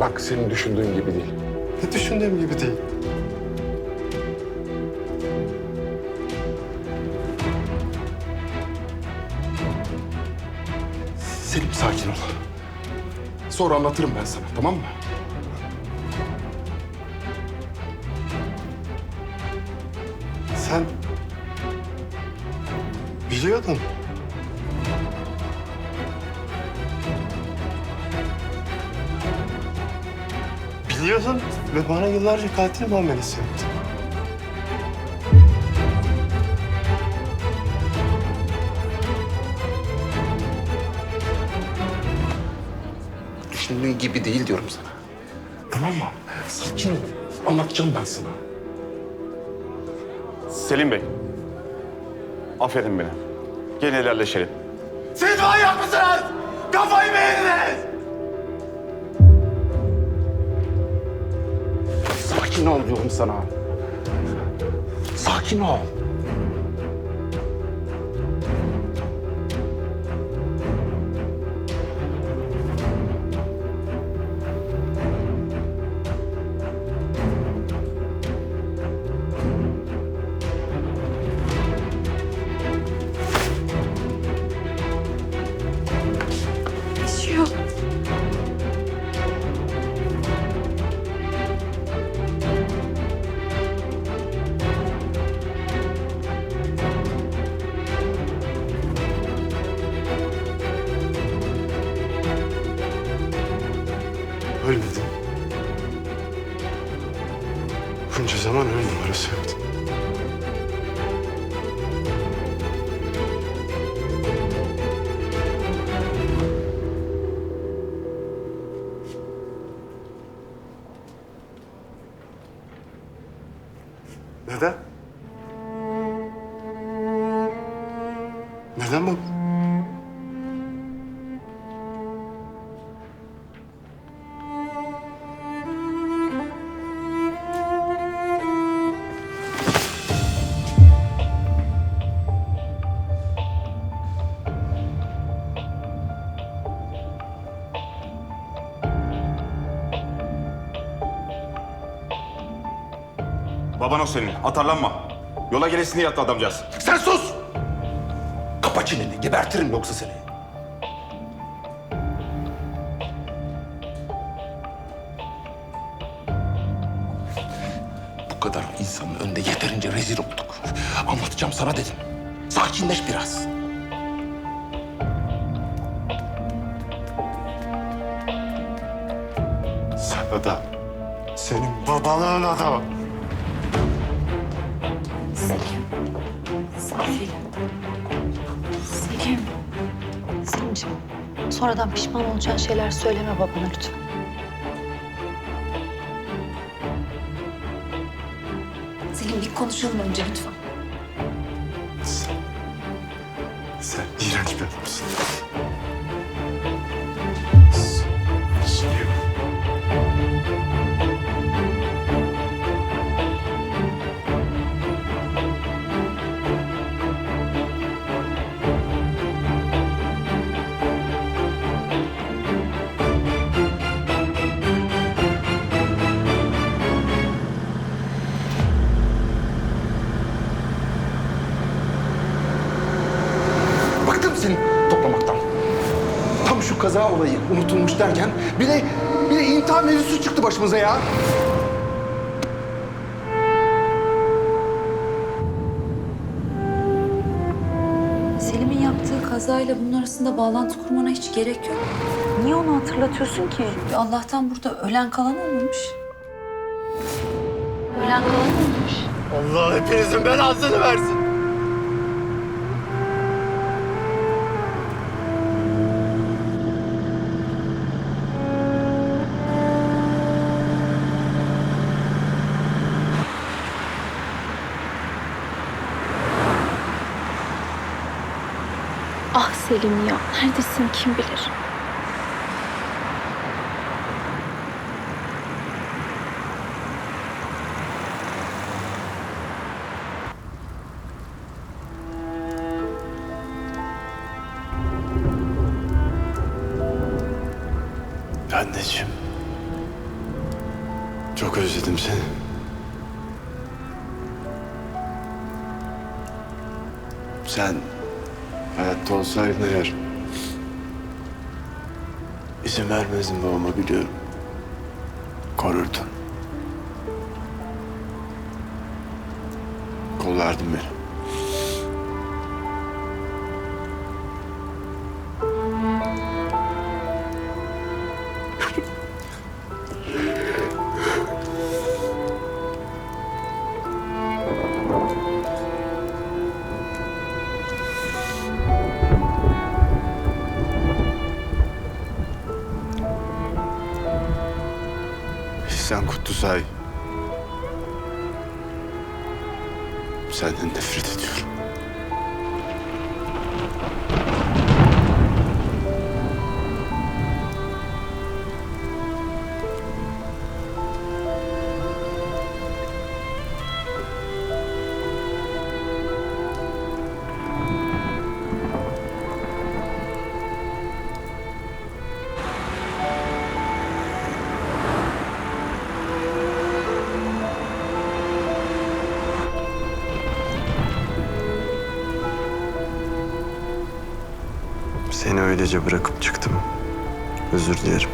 Bak senin düşündüğün gibi değil. Ne düşündüğüm gibi değil. Selim sakin ol. Sonra anlatırım ben sana tamam mı? Sen biliyordun. Biliyordun ve bana yıllarca katil muamelesi yaptın. Düşündüğün gibi değil diyorum sana. Tamam mı? Sakin ol. Anlatacağım ben sana. Selim Bey. Affedin beni. Gelin helalleşelim. Siz manyak mısınız? Kafayı mı yediniz? Sakin ol diyorum sana. Sakin ol. Bunca zaman ölüm numarası yaptım. Neden? Neden bu? Baban o senin. Atarlanma. Yola gelesini yattı adamcağız. Sen sus! Kapa çeneni. Gebertirim yoksa seni. Bu kadar insanın önünde yeterince rezil olduk. Anlatacağım sana dedim. Sakinleş biraz. Sen adam. Senin babalığın adam. Selim. Selim. Selim. Selimciğim, sonradan pişman olacağın şeyler söyleme babana lütfen. Selim bir konuşalım önce lütfen. Sen, iğrenç bir adamsın. Seni toplamaktan. Tam şu kaza olayı unutulmuş derken bir de, bir de intihar mevzusu çıktı başımıza ya. Selim'in yaptığı kazayla bunun arasında bağlantı kurmana hiç gerek yok. Niye onu hatırlatıyorsun ki? Allah'tan burada ölen kalan olmamış. Ölen kalan olmuş. Allah hepinizin belasını versin. Selim ya, neredesin kim bilir? Anneciğim. Çok özledim seni. Sen hayatta olsaydın eğer izin vermezdin babama biliyorum. Korurdun. Kollardın beni. Sen Kutlusay. Senden nefret ediyorum. Seni öylece bırakıp çıktım. Özür dilerim.